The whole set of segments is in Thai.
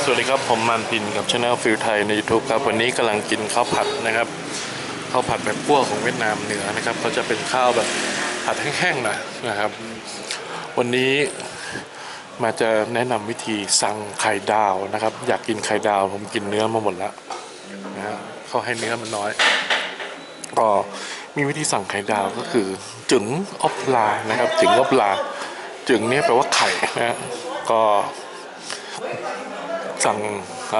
สวัสดีครับ ผมมันพินกับช anel ฟิลไทยใน YouTube ครับ วันนี้กำลังกินข้าวผัดนะครับข้าวผัดแบบพวกของเวียดนามเหนือนะครับเขาจะเป็นข้าวแบบผัดแห้งๆหนะนะครับ วันนี้มาจะแนะนำวิธีสั่งไข่ดาวนะครับ อยากกินไข่ดาวผมกินเนื้อมาหมดแล้วนะฮะเขาให้เนื้อมันน้อย ก็มีวิธีสั่งไข่ดาวก็คือ จึงอบลานะครับ จึงอบลา จึงเนี่ยแปลว่าไข่นะฮะก็ สั่งอ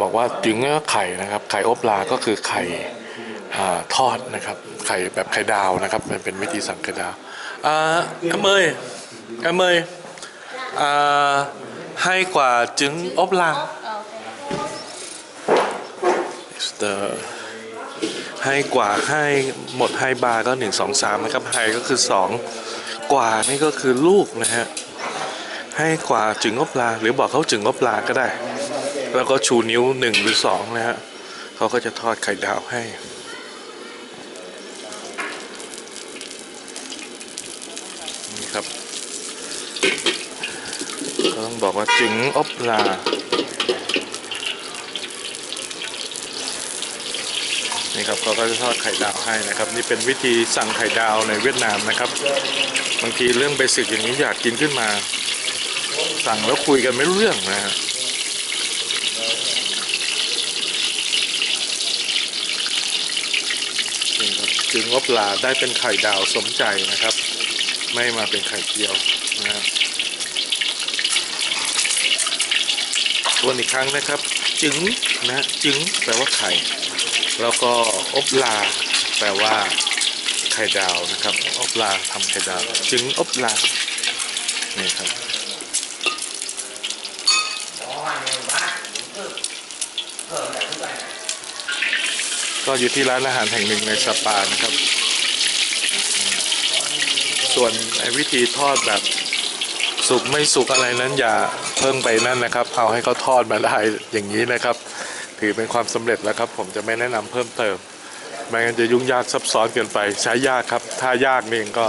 บอกว่าจึงก็ไข่นะครับ ไข่อบลาก็คือไข่อทอดนะครับ ไข่แบบไข่ดาวนะครับมันเป็นวิธีสั่งไข่ดาวอ่าอเมยอเมยอ่าให้กว่าจึงอบลา The ให้กว่าให้หมดให้บาร์ก็หนึ่งสองสามนะครับให้ก็คือสองกว่านี่ก็คือลูกนะฮะ ให้กว่าจึงงบลา หรือบอกเขาจึงงบลาก็ได้ แล้วก็ชูนิ้วหนึ่งหรือสองนะฮะเขาก็จะทอดไข่ดาวให้นี่ครับก็ต้องบอกว่าจึงอบลานี่ครับเขาก็จะทอดไข่ดาวให้นะครับ นี่เป็นวิธีสั่งไข่ดาวในเวียดนามนะครับ บางทีเรื่องเบสิกอย่างนี้อยากกินขึ้นมา สั่งแล้วคุยกันไม่รู้เรื่องนะฮะนี่ครับจึงว่าปลาได้เป็นไข่ดาวสมใจนะครับ ไม่มาเป็นไข่เจียวนะฮะทวนอีกครั้งนะครับ จึงนะจึงแปลว่าไข่ แล้วก็อบลา แปลว่าไข่ดาวนะครับ อบลาทำไข่ดาว จึงอบลานี่ครับ ก็อยู่ที่ร้านอาหารแห่งหนึ่งในสปานครับ ส่วนวิธีทอดแบบสุกไม่สุกอะไรนั้นอย่าเพิ่งไปนั่นนะครับ เอาให้เขาทอดมาได้อย่างนี้นะครับ ถือเป็นความสำเร็จแล้วครับ ผมจะไม่แนะนำเพิ่มเติมไม่งั้นจะยุ่งยากซับซ้อนเกินไปใช้ยากครับ ถ้ายากนี่เองก็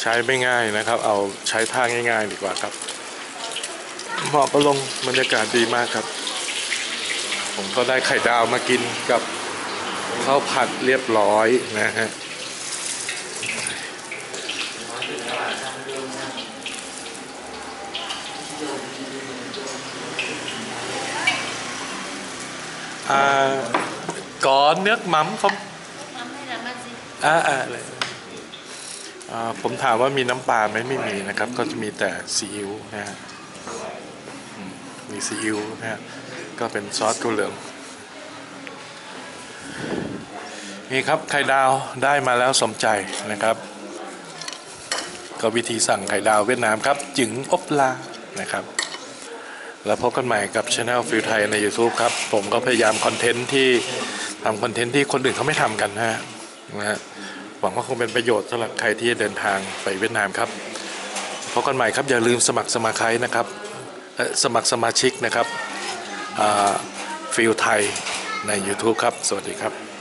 ใช้ไม่ง่ายนะครับ เอาใช้ท่าง่าย ๆ ดีกว่าครับเหมาะประลงบรรยากาศดีมากครับ ผมก็ได้ไข่ดาวมากินกับ ข้าวผัดเรียบร้อยนะฮะอ่า có nước mắm không Mắm hay là mắm gì? อ่าอ่าเลยอ่าผมถามว่ามีน้ำปลาไหมไม่มีนะครับ ก็จะมีแต่ซีอิ๊วนะฮะอืมมีซีอิ๊วนะฮะก็เป็นซอสถั่วเหลือง นี่ครับไข่ดาวได้มาแล้วสมใจนะครับ ก็วิธีสั่งไข่ดาวเวียดนามครับ จึงอบลานะครับ แล้วพบกันใหม่กับช anel ฟิลไทยใน YouTube ครับ ผมก็พยายามคอนเทนต์ที่ทำคอนเทนต์ที่คนอื่นเขาไม่ทำกันนะฮะนะฮะหวังว่าคงเป็นประโยชน์สำหรับใครที่เดินทางไปเวียดนามครับพบกันใหม่ครับอย่าลืมสมัครสมาชิกนะครับสมัครสมาชิกนะครับฟิลไทยใน YouTube ครับ สวัสดีครับ